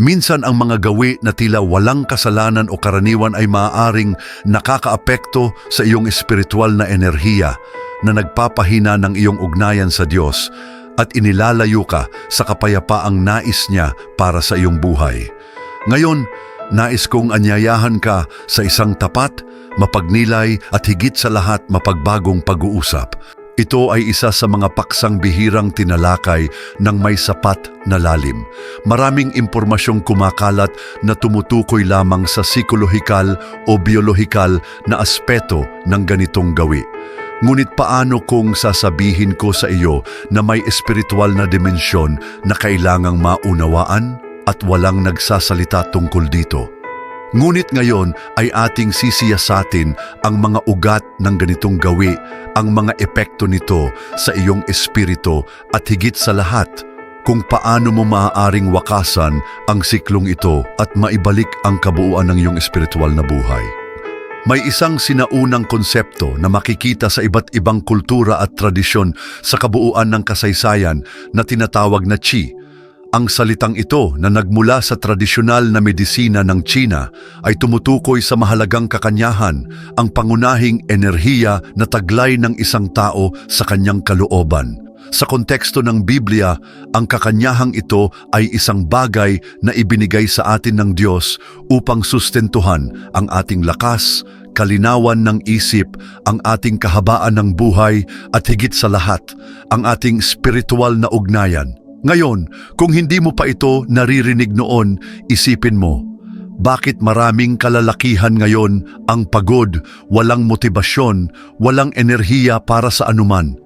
Minsan ang mga gawi na tila walang kasalanan o karaniwan ay maaaring nakakaapekto sa iyong espiritual na enerhiya na nagpapahina ng iyong ugnayan sa Diyos at inilalayo ka sa kapayapaang nais niya para sa iyong buhay. Ngayon, nais kong anyayahan ka sa isang tapat, mapagnilay at higit sa lahat mapagbagong pag-uusap. Ito ay isa sa mga paksang bihirang tinalakay ng may sapat na lalim. Maraming impormasyong kumakalat na tumutukoy lamang sa psikolohikal o biolohikal na aspeto ng ganitong gawi. Ngunit paano kung sasabihin ko sa iyo na may espiritual na dimensyon na kailangang maunawaan at walang nagsasalita tungkol dito? Ngunit ngayon ay ating sisiyasatin ang mga ugat ng ganitong gawi, ang mga epekto nito sa iyong espiritu at higit sa lahat, kung paano mo maaaring wakasan ang siklong ito at maibalik ang kabuuan ng iyong espiritual na buhay. May isang sinaunang konsepto na makikita sa iba't ibang kultura at tradisyon sa kabuuan ng kasaysayan na tinatawag na Qi. Ang salitang ito na nagmula sa tradisyonal na medisina ng China ay tumutukoy sa mahalagang kakanyahan, ang pangunahing enerhiya na taglay ng isang tao sa kanyang kalooban. Sa konteksto ng Biblia, ang kakanyahang ito ay isang bagay na ibinigay sa atin ng Diyos upang sustentuhan ang ating lakas, kalinawan ng isip, ang ating kahabaan ng buhay at higit sa lahat, ang ating spiritual na ugnayan. Ngayon, kung hindi mo pa ito naririnig noon, isipin mo, bakit maraming kalalakihan ngayon ang pagod, walang motibasyon, walang enerhiya para sa anuman?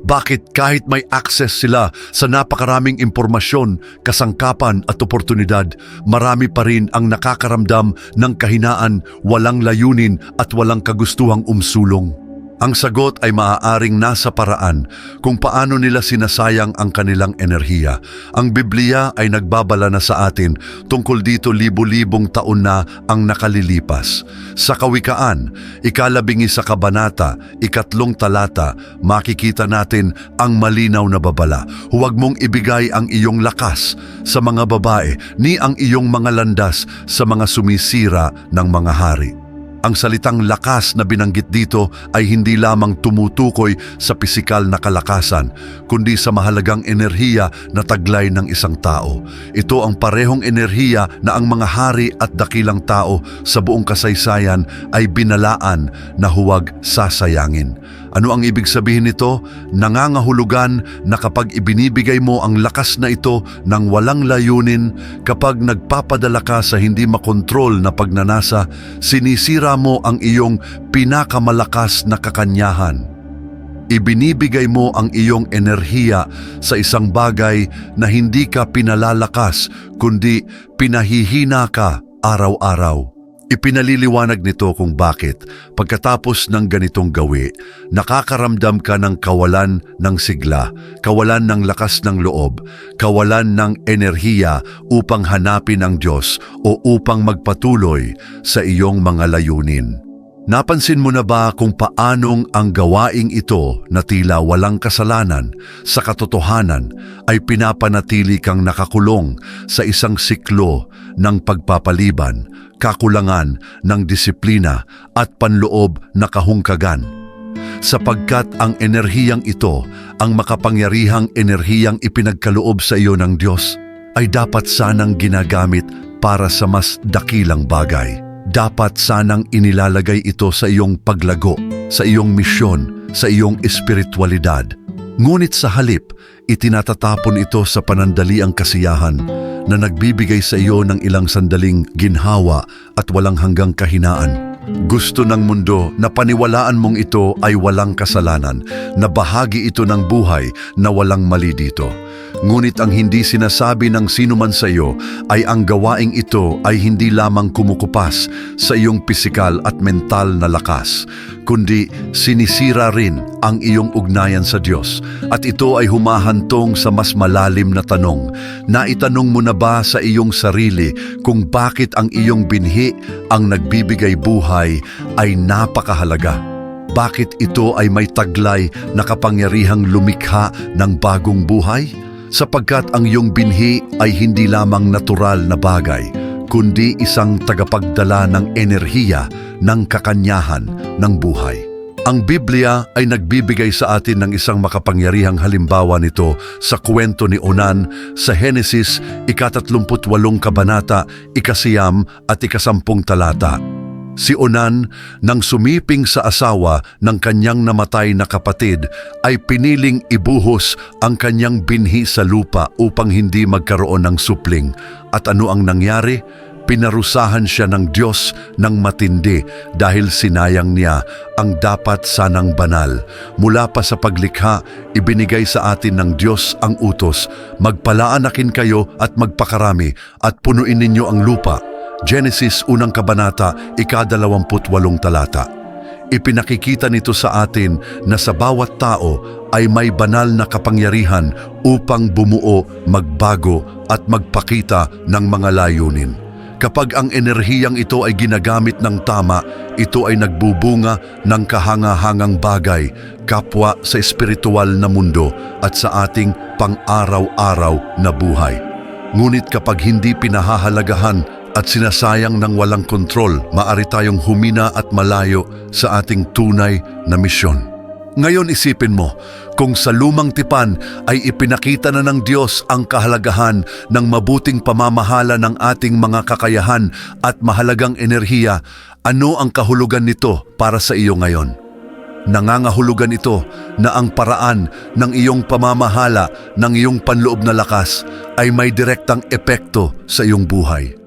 Bakit kahit may access sila sa napakaraming impormasyon, kasangkapan at oportunidad, marami pa rin ang nakakaramdam ng kahinaan, walang layunin at walang kagustuhang umsulong? Ang sagot ay maaaring nasa paraan kung paano nila sinasayang ang kanilang enerhiya. Ang Biblia ay nagbabala na sa atin tungkol dito libo-libong taon na ang nakalilipas. Sa Kawikaan, ikalabingi sa kabanata, ikatlong talata, makikita natin ang malinaw na babala. Huwag mong ibigay ang iyong lakas sa mga babae ni ang iyong mga landas sa mga sumisira ng mga hari. Ang salitang lakas na binanggit dito ay hindi lamang tumutukoy sa pisikal na kalakasan, kundi sa mahalagang enerhiya na taglay ng isang tao. Ito ang parehong enerhiya na ang mga hari at dakilang tao sa buong kasaysayan ay binalaan na huwag sasayangin. Ano ang ibig sabihin nito? Nangangahulugan na kapag ibinibigay mo ang lakas na ito ng walang layunin, kapag nagpapadala ka sa hindi makontrol na pagnanasa, sinisira mo ang iyong pinakamalakas na kakanyahan. Ibinibigay mo ang iyong enerhiya sa isang bagay na hindi ka pinalalakas, kundi pinahihina ka araw-araw. Ipinaliliwanag nito kung bakit pagkatapos ng ganitong gawi, nakakaramdam ka ng kawalan ng sigla, kawalan ng lakas ng loob, kawalan ng enerhiya upang hanapin ang Diyos o upang magpatuloy sa iyong mga layunin. Napansin mo na ba kung paanong ang gawaing ito na tila walang kasalanan sa katotohanan ay pinapanatili kang nakakulong sa isang siklo ng pagpapaliban, kakulangan ng disiplina at panloob na kahungkagan? Sapagkat ang enerhiyang ito, ang makapangyarihang enerhiyang ipinagkaloob sa iyo ng Diyos, ay dapat sanang ginagamit para sa mas dakilang bagay dapat sanang inilalagay ito sa iyong paglago, sa iyong misyon, sa iyong espiritualidad. Ngunit sa halip, itinatatapon ito sa panandaliang kasiyahan na nagbibigay sa iyo ng ilang sandaling ginhawa at walang hanggang kahinaan. Gusto ng mundo na paniwalaan mong ito ay walang kasalanan, na bahagi ito ng buhay na walang mali dito. Ngunit ang hindi sinasabi ng sino man sa iyo ay ang gawaing ito ay hindi lamang kumukupas sa iyong pisikal at mental na lakas, kundi sinisira rin ang iyong ugnayan sa Diyos. At ito ay humahantong sa mas malalim na tanong. Naitanong mo na ba sa iyong sarili kung bakit ang iyong binhi ang nagbibigay buhay ay napakahalaga? Bakit ito ay may taglay na kapangyarihang lumikha ng bagong buhay? sapagkat ang iyong binhi ay hindi lamang natural na bagay, kundi isang tagapagdala ng enerhiya ng kakanyahan ng buhay. Ang Biblia ay nagbibigay sa atin ng isang makapangyarihang halimbawa nito sa kwento ni Onan sa Henesis ikatatlumputwalong kabanata, ikasiyam at ikasampung talata. Si Onan, nang sumiping sa asawa ng kanyang namatay na kapatid, ay piniling ibuhos ang kanyang binhi sa lupa upang hindi magkaroon ng supling. At ano ang nangyari? Pinarusahan siya ng Diyos ng matindi dahil sinayang niya ang dapat sanang banal. Mula pa sa paglikha, ibinigay sa atin ng Diyos ang utos, magpalaanakin kayo at magpakarami at punuin ninyo ang lupa. Genesis unang kabanata, ikadalawamputwalong talata. Ipinakikita nito sa atin na sa bawat tao ay may banal na kapangyarihan upang bumuo, magbago at magpakita ng mga layunin. Kapag ang enerhiyang ito ay ginagamit ng tama, ito ay nagbubunga ng kahangahangang bagay, kapwa sa espiritual na mundo at sa ating pang-araw-araw na buhay. Ngunit kapag hindi pinahahalagahan at sinasayang ng walang kontrol, maari tayong humina at malayo sa ating tunay na misyon. Ngayon isipin mo, kung sa lumang tipan ay ipinakita na ng Diyos ang kahalagahan ng mabuting pamamahala ng ating mga kakayahan at mahalagang enerhiya, ano ang kahulugan nito para sa iyo ngayon? Nangangahulugan ito na ang paraan ng iyong pamamahala ng iyong panloob na lakas ay may direktang epekto sa iyong buhay.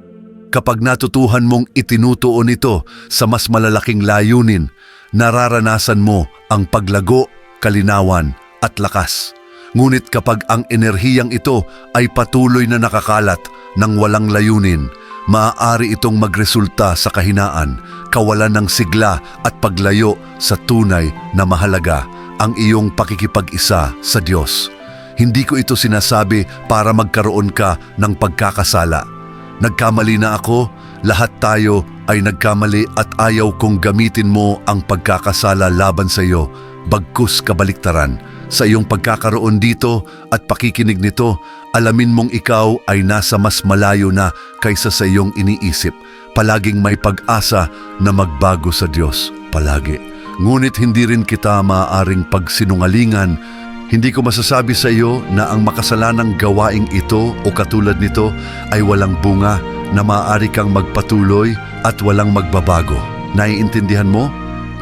Kapag natutuhan mong itinutuon ito sa mas malalaking layunin, nararanasan mo ang paglago, kalinawan at lakas. Ngunit kapag ang enerhiyang ito ay patuloy na nakakalat ng walang layunin, maaari itong magresulta sa kahinaan, kawalan ng sigla at paglayo sa tunay na mahalaga ang iyong pakikipag-isa sa Diyos. Hindi ko ito sinasabi para magkaroon ka ng pagkakasala. Nagkamali na ako, lahat tayo ay nagkamali at ayaw kong gamitin mo ang pagkakasala laban sa iyo, bagkus kabaliktaran. Sa iyong pagkakaroon dito at pakikinig nito, alamin mong ikaw ay nasa mas malayo na kaysa sa iyong iniisip. Palaging may pag-asa na magbago sa Diyos, palagi. Ngunit hindi rin kita maaaring pagsinungalingan hindi ko masasabi sa iyo na ang makasalanang gawaing ito o katulad nito ay walang bunga na maaari kang magpatuloy at walang magbabago. Naiintindihan mo?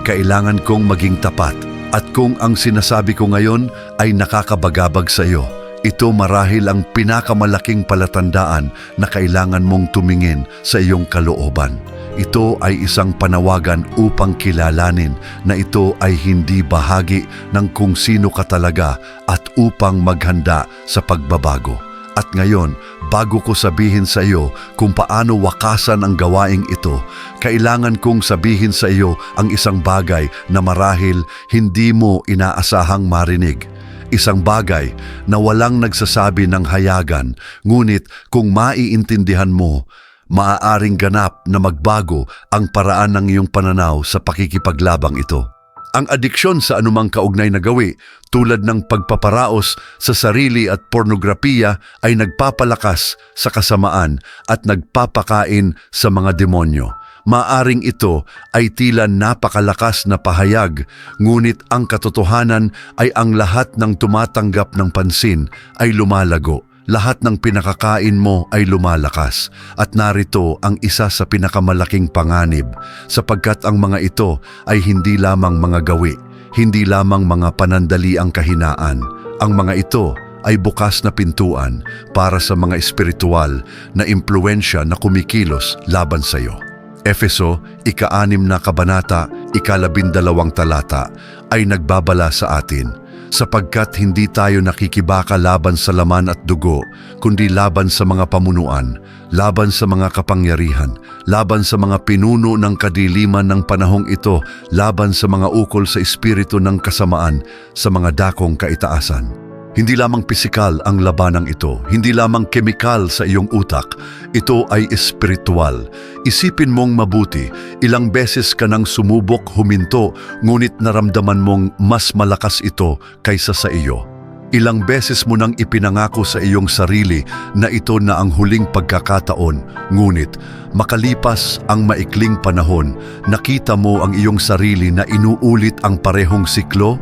Kailangan kong maging tapat. At kung ang sinasabi ko ngayon ay nakakabagabag sa iyo, ito marahil ang pinakamalaking palatandaan na kailangan mong tumingin sa iyong kalooban. Ito ay isang panawagan upang kilalanin na ito ay hindi bahagi ng kung sino ka talaga at upang maghanda sa pagbabago. At ngayon, bago ko sabihin sa iyo kung paano wakasan ang gawaing ito, kailangan kong sabihin sa iyo ang isang bagay na marahil hindi mo inaasahang marinig. Isang bagay na walang nagsasabi ng hayagan, ngunit kung maiintindihan mo, maaaring ganap na magbago ang paraan ng iyong pananaw sa pakikipaglabang ito. Ang adiksyon sa anumang kaugnay na gawi tulad ng pagpaparaos sa sarili at pornografiya ay nagpapalakas sa kasamaan at nagpapakain sa mga demonyo. Maaring ito ay tila napakalakas na pahayag, ngunit ang katotohanan ay ang lahat ng tumatanggap ng pansin ay lumalago lahat ng pinakakain mo ay lumalakas at narito ang isa sa pinakamalaking panganib sapagkat ang mga ito ay hindi lamang mga gawi, hindi lamang mga panandali ang kahinaan. Ang mga ito ay bukas na pintuan para sa mga espiritual na impluensya na kumikilos laban sa iyo. Efeso, ika-anim na kabanata, ikalabindalawang talata, ay nagbabala sa atin – sapagkat hindi tayo nakikibaka laban sa laman at dugo, kundi laban sa mga pamunuan, laban sa mga kapangyarihan, laban sa mga pinuno ng kadiliman ng panahong ito, laban sa mga ukol sa espiritu ng kasamaan, sa mga dakong kaitaasan. Hindi lamang pisikal ang labanang ito, hindi lamang kemikal sa iyong utak, ito ay espiritual. Isipin mong mabuti, ilang beses ka nang sumubok huminto, ngunit naramdaman mong mas malakas ito kaysa sa iyo. Ilang beses mo nang ipinangako sa iyong sarili na ito na ang huling pagkakataon, ngunit makalipas ang maikling panahon, nakita mo ang iyong sarili na inuulit ang parehong siklo?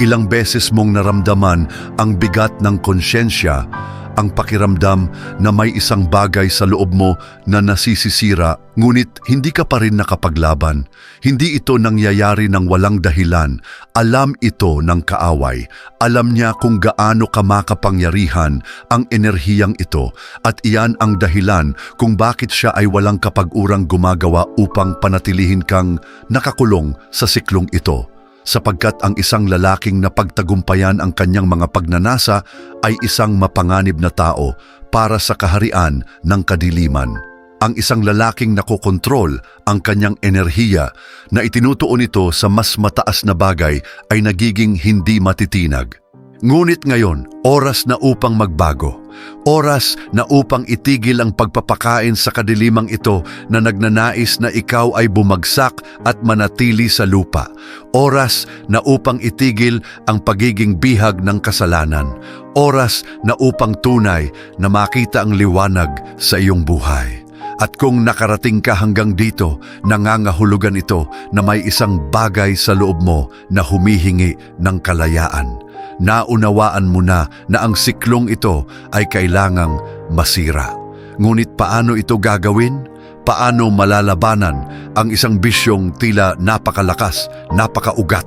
Ilang beses mong naramdaman ang bigat ng konsyensya, ang pakiramdam na may isang bagay sa loob mo na nasisisira, ngunit hindi ka pa rin nakapaglaban. Hindi ito nangyayari ng walang dahilan. Alam ito ng kaaway. Alam niya kung gaano ka makapangyarihan ang enerhiyang ito at iyan ang dahilan kung bakit siya ay walang kapag-urang gumagawa upang panatilihin kang nakakulong sa siklong ito sapagkat ang isang lalaking napagtagumpayan ang kanyang mga pagnanasa ay isang mapanganib na tao para sa kaharian ng kadiliman. Ang isang lalaking nakokontrol ang kanyang enerhiya na itinutuon ito sa mas mataas na bagay ay nagiging hindi matitinag. Ngunit ngayon, oras na upang magbago. Oras na upang itigil ang pagpapakain sa kadilimang ito na nagnanais na ikaw ay bumagsak at manatili sa lupa. Oras na upang itigil ang pagiging bihag ng kasalanan. Oras na upang tunay na makita ang liwanag sa iyong buhay. At kung nakarating ka hanggang dito, nangangahulugan ito na may isang bagay sa loob mo na humihingi ng kalayaan naunawaan mo na na ang siklong ito ay kailangang masira. Ngunit paano ito gagawin? Paano malalabanan ang isang bisyong tila napakalakas, napakaugat?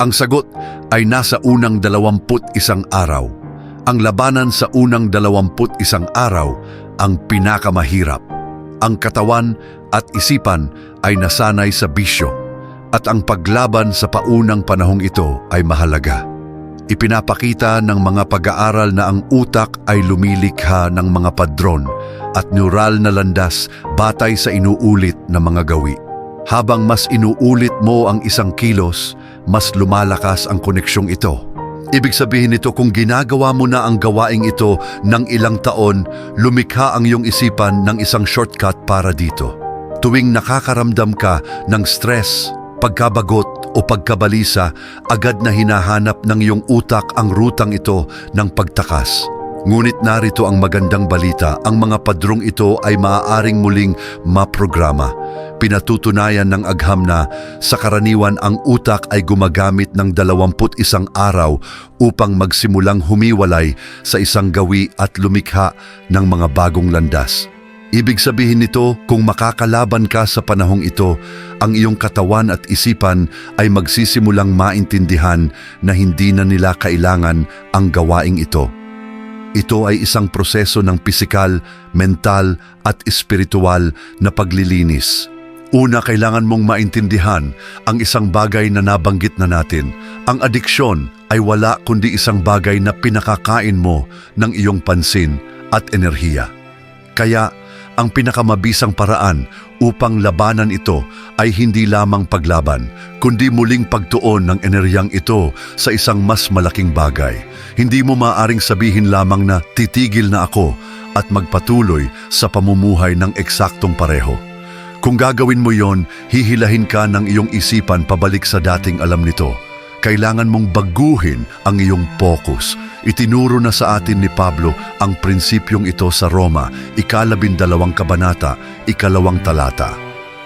Ang sagot ay nasa unang dalawamput isang araw. Ang labanan sa unang dalawamput isang araw ang pinakamahirap. Ang katawan at isipan ay nasanay sa bisyo at ang paglaban sa paunang panahong ito ay mahalaga. Ipinapakita ng mga pag-aaral na ang utak ay lumilikha ng mga padron at neural na landas batay sa inuulit na mga gawi. Habang mas inuulit mo ang isang kilos, mas lumalakas ang koneksyong ito. Ibig sabihin nito kung ginagawa mo na ang gawaing ito ng ilang taon, lumikha ang iyong isipan ng isang shortcut para dito. Tuwing nakakaramdam ka ng stress, pagkabagot o pagkabalisa, agad na hinahanap ng iyong utak ang rutang ito ng pagtakas. Ngunit narito ang magandang balita, ang mga padrong ito ay maaaring muling maprograma. Pinatutunayan ng agham na sa karaniwan ang utak ay gumagamit ng 21 araw upang magsimulang humiwalay sa isang gawi at lumikha ng mga bagong landas. Ibig sabihin nito, kung makakalaban ka sa panahong ito, ang iyong katawan at isipan ay magsisimulang maintindihan na hindi na nila kailangan ang gawaing ito. Ito ay isang proseso ng pisikal, mental at espiritual na paglilinis. Una, kailangan mong maintindihan ang isang bagay na nabanggit na natin. Ang adiksyon ay wala kundi isang bagay na pinakakain mo ng iyong pansin at enerhiya. Kaya, ang pinakamabisang paraan upang labanan ito ay hindi lamang paglaban, kundi muling pagtuon ng enerhiyang ito sa isang mas malaking bagay. Hindi mo maaring sabihin lamang na titigil na ako at magpatuloy sa pamumuhay ng eksaktong pareho. Kung gagawin mo yon, hihilahin ka ng iyong isipan pabalik sa dating alam nito. Kailangan mong baguhin ang iyong focus. Itinuro na sa atin ni Pablo ang prinsipyong ito sa Roma, ikalabindalawang kabanata, ikalawang talata.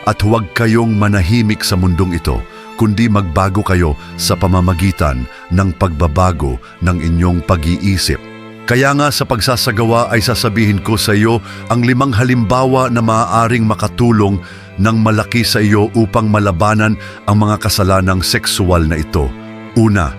At huwag kayong manahimik sa mundong ito, kundi magbago kayo sa pamamagitan ng pagbabago ng inyong pag-iisip. Kaya nga sa pagsasagawa ay sasabihin ko sa iyo ang limang halimbawa na maaaring makatulong ng malaki sa iyo upang malabanan ang mga kasalanang sexual na ito. Una,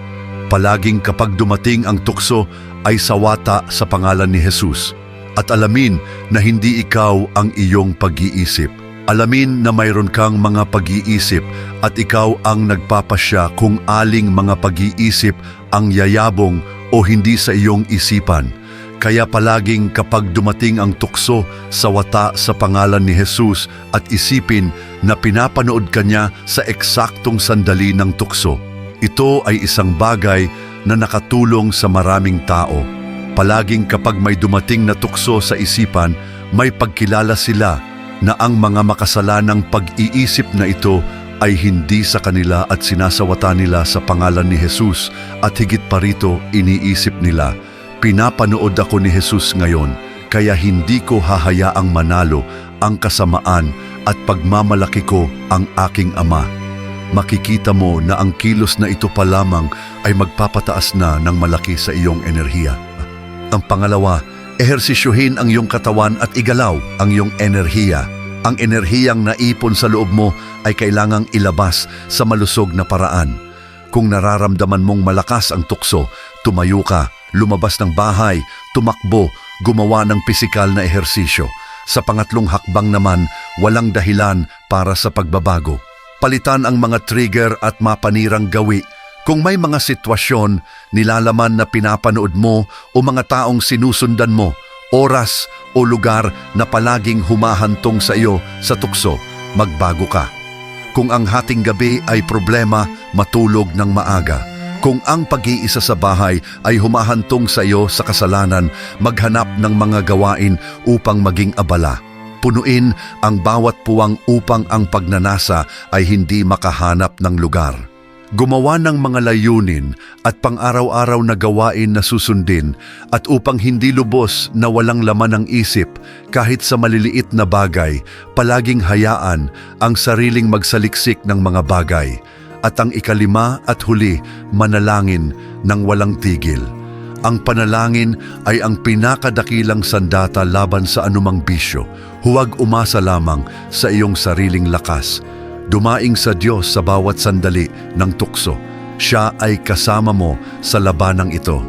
palaging kapag dumating ang tukso ay sawata sa pangalan ni Jesus at alamin na hindi ikaw ang iyong pag-iisip. Alamin na mayroon kang mga pag-iisip at ikaw ang nagpapasya kung aling mga pag-iisip ang yayabong o hindi sa iyong isipan. Kaya palaging kapag dumating ang tukso sa wata sa pangalan ni Jesus at isipin na pinapanood ka niya sa eksaktong sandali ng tukso, ito ay isang bagay na nakatulong sa maraming tao. Palaging kapag may dumating na tukso sa isipan, may pagkilala sila na ang mga makasalanang pag-iisip na ito ay hindi sa kanila at sinasawata nila sa pangalan ni Jesus at higit pa rito iniisip nila, pinapanood ako ni Jesus ngayon kaya hindi ko hahayaang manalo ang kasamaan at pagmamalaki ko ang aking ama. Makikita mo na ang kilos na ito pa lamang ay magpapataas na ng malaki sa iyong enerhiya. Ang pangalawa, ehersisyohin ang iyong katawan at igalaw ang iyong enerhiya. Ang enerhiyang naipon sa loob mo ay kailangang ilabas sa malusog na paraan. Kung nararamdaman mong malakas ang tukso, tumayo ka, lumabas ng bahay, tumakbo, gumawa ng pisikal na ehersisyo. Sa pangatlong hakbang naman, walang dahilan para sa pagbabago. Palitan ang mga trigger at mapanirang gawi. Kung may mga sitwasyon, nilalaman na pinapanood mo o mga taong sinusundan mo, oras o lugar na palaging humahantong sa iyo sa tukso, magbago ka. Kung ang hating gabi ay problema, matulog ng maaga. Kung ang pag-iisa sa bahay ay humahantong sa iyo sa kasalanan, maghanap ng mga gawain upang maging abala. Punuin ang bawat puwang upang ang pagnanasa ay hindi makahanap ng lugar. Gumawa ng mga layunin at pang-araw-araw na gawain na susundin at upang hindi lubos na walang laman ang isip kahit sa maliliit na bagay, palaging hayaan ang sariling magsaliksik ng mga bagay. At ang ikalima at huli, manalangin ng walang tigil. Ang panalangin ay ang pinakadakilang sandata laban sa anumang bisyo. Huwag umasa lamang sa iyong sariling lakas. Dumaing sa Diyos sa bawat sandali ng tukso. Siya ay kasama mo sa labanang ito.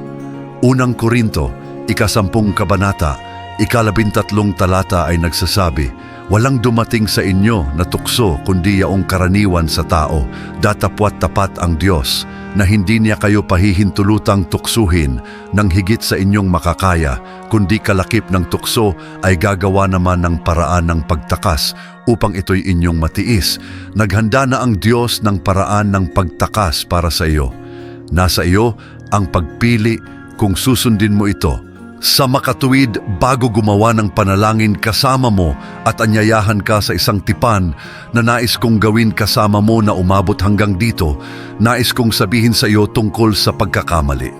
Unang Korinto, ikasampung kabanata, ikalabintatlong talata ay nagsasabi, Walang dumating sa inyo na tukso kundi yaong karaniwan sa tao, datapwat tapat ang Diyos, na hindi niya kayo pahihintulutang tuksuhin ng higit sa inyong makakaya, kundi kalakip ng tukso ay gagawa naman ng paraan ng pagtakas upang ito'y inyong matiis. Naghanda na ang Diyos ng paraan ng pagtakas para sa iyo. Nasa iyo ang pagpili kung susundin mo ito. Sa makatuwid bago gumawa ng panalangin kasama mo at anyayahan ka sa isang tipan na nais kong gawin kasama mo na umabot hanggang dito, nais kong sabihin sa iyo tungkol sa pagkakamali.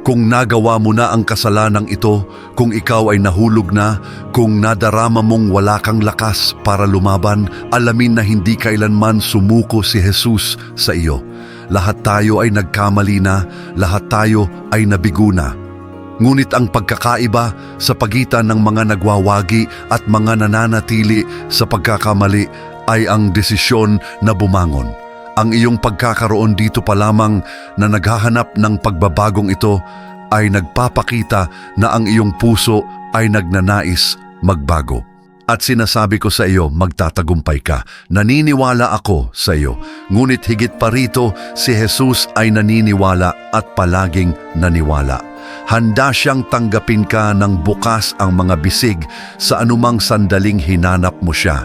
Kung nagawa mo na ang kasalanang ito, kung ikaw ay nahulog na, kung nadarama mong wala kang lakas para lumaban, alamin na hindi kailanman sumuko si Jesus sa iyo. Lahat tayo ay nagkamali na, lahat tayo ay nabigo na. Ngunit ang pagkakaiba sa pagitan ng mga nagwawagi at mga nananatili sa pagkakamali ay ang desisyon na bumangon. Ang iyong pagkakaroon dito pa lamang na naghahanap ng pagbabagong ito ay nagpapakita na ang iyong puso ay nagnanais magbago. At sinasabi ko sa iyo, magtatagumpay ka. Naniniwala ako sa iyo. Ngunit higit pa rito, si Jesus ay naniniwala at palaging naniwala. Handa siyang tanggapin ka ng bukas ang mga bisig sa anumang sandaling hinanap mo siya.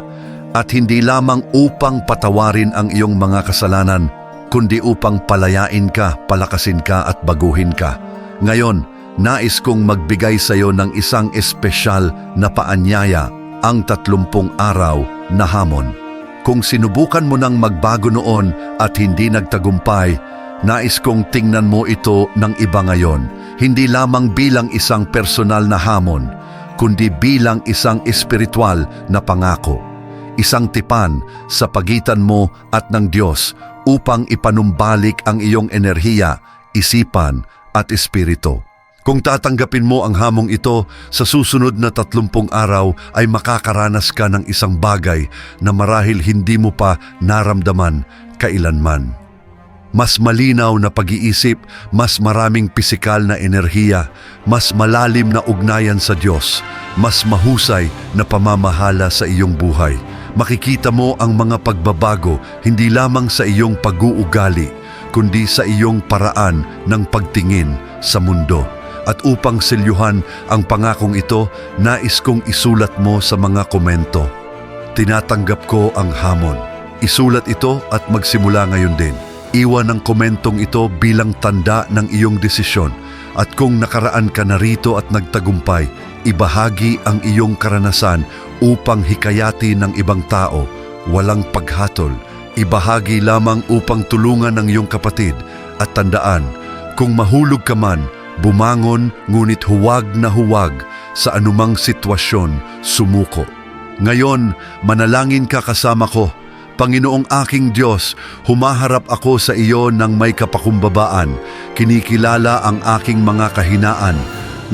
At hindi lamang upang patawarin ang iyong mga kasalanan, kundi upang palayain ka, palakasin ka at baguhin ka. Ngayon, nais kong magbigay sa iyo ng isang espesyal na paanyaya, ang tatlumpung araw na hamon. Kung sinubukan mo nang magbago noon at hindi nagtagumpay, nais kong tingnan mo ito ng iba ngayon, hindi lamang bilang isang personal na hamon, kundi bilang isang espiritual na pangako. Isang tipan sa pagitan mo at ng Diyos upang ipanumbalik ang iyong enerhiya, isipan at espiritu. Kung tatanggapin mo ang hamong ito, sa susunod na tatlumpung araw ay makakaranas ka ng isang bagay na marahil hindi mo pa naramdaman kailanman. Mas malinaw na pag-iisip, mas maraming pisikal na enerhiya, mas malalim na ugnayan sa Diyos, mas mahusay na pamamahala sa iyong buhay. Makikita mo ang mga pagbabago hindi lamang sa iyong pag-uugali, kundi sa iyong paraan ng pagtingin sa mundo. At upang selyuhan ang pangakong ito, nais kong isulat mo sa mga komento. Tinatanggap ko ang hamon. Isulat ito at magsimula ngayon din. Iwan ang komentong ito bilang tanda ng iyong desisyon. At kung nakaraan ka na rito at nagtagumpay, ibahagi ang iyong karanasan upang hikayati ng ibang tao. Walang paghatol, Ibahagi lamang upang tulungan ng iyong kapatid at tandaan, kung mahulog ka man, bumangon ngunit huwag na huwag sa anumang sitwasyon sumuko. Ngayon, manalangin ka kasama ko. Panginoong aking Diyos, humaharap ako sa iyo ng may kapakumbabaan. Kinikilala ang aking mga kahinaan.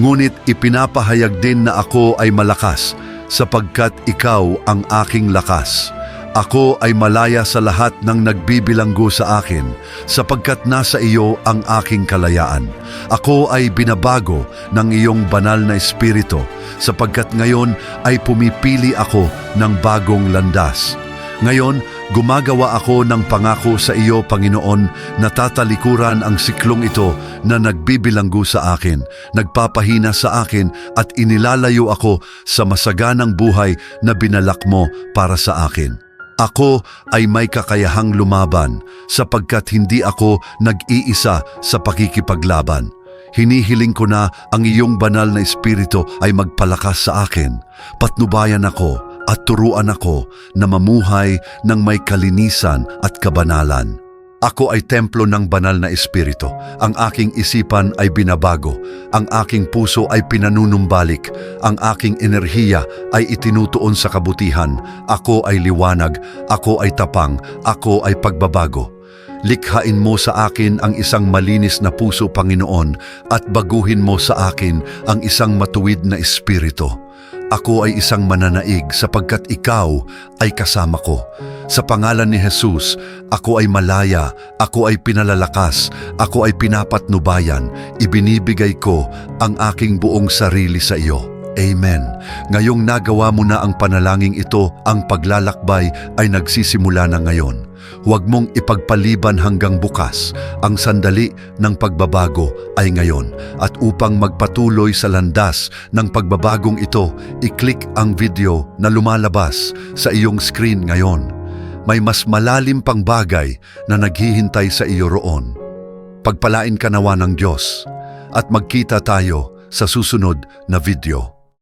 Ngunit ipinapahayag din na ako ay malakas, sapagkat ikaw ang aking lakas. Ako ay malaya sa lahat ng nagbibilanggo sa akin, sapagkat nasa iyo ang aking kalayaan. Ako ay binabago ng iyong banal na espiritu, sapagkat ngayon ay pumipili ako ng bagong landas. Ngayon, gumagawa ako ng pangako sa iyo, Panginoon, na tatalikuran ang siklong ito na nagbibilanggo sa akin, nagpapahina sa akin at inilalayo ako sa masaganang buhay na binalak mo para sa akin. Ako ay may kakayahang lumaban sapagkat hindi ako nag-iisa sa pakikipaglaban. Hinihiling ko na ang iyong banal na espiritu ay magpalakas sa akin. Patnubayan ako at turuan ako na mamuhay ng may kalinisan at kabanalan. Ako ay templo ng banal na espiritu. Ang aking isipan ay binabago. Ang aking puso ay pinanunumbalik. Ang aking enerhiya ay itinutuon sa kabutihan. Ako ay liwanag. Ako ay tapang. Ako ay pagbabago. Likhain mo sa akin ang isang malinis na puso, Panginoon, at baguhin mo sa akin ang isang matuwid na espiritu. Ako ay isang mananaig sapagkat ikaw ay kasama ko. Sa pangalan ni Jesus, ako ay malaya, ako ay pinalalakas, ako ay pinapatnubayan, ibinibigay ko ang aking buong sarili sa iyo. Amen. Ngayong nagawa mo na ang panalangin ito, ang paglalakbay ay nagsisimula na ngayon. Huwag mong ipagpaliban hanggang bukas. Ang sandali ng pagbabago ay ngayon. At upang magpatuloy sa landas ng pagbabagong ito, i-click ang video na lumalabas sa iyong screen ngayon. May mas malalim pang bagay na naghihintay sa iyo roon. Pagpalain ka nawa ng Diyos at magkita tayo sa susunod na video.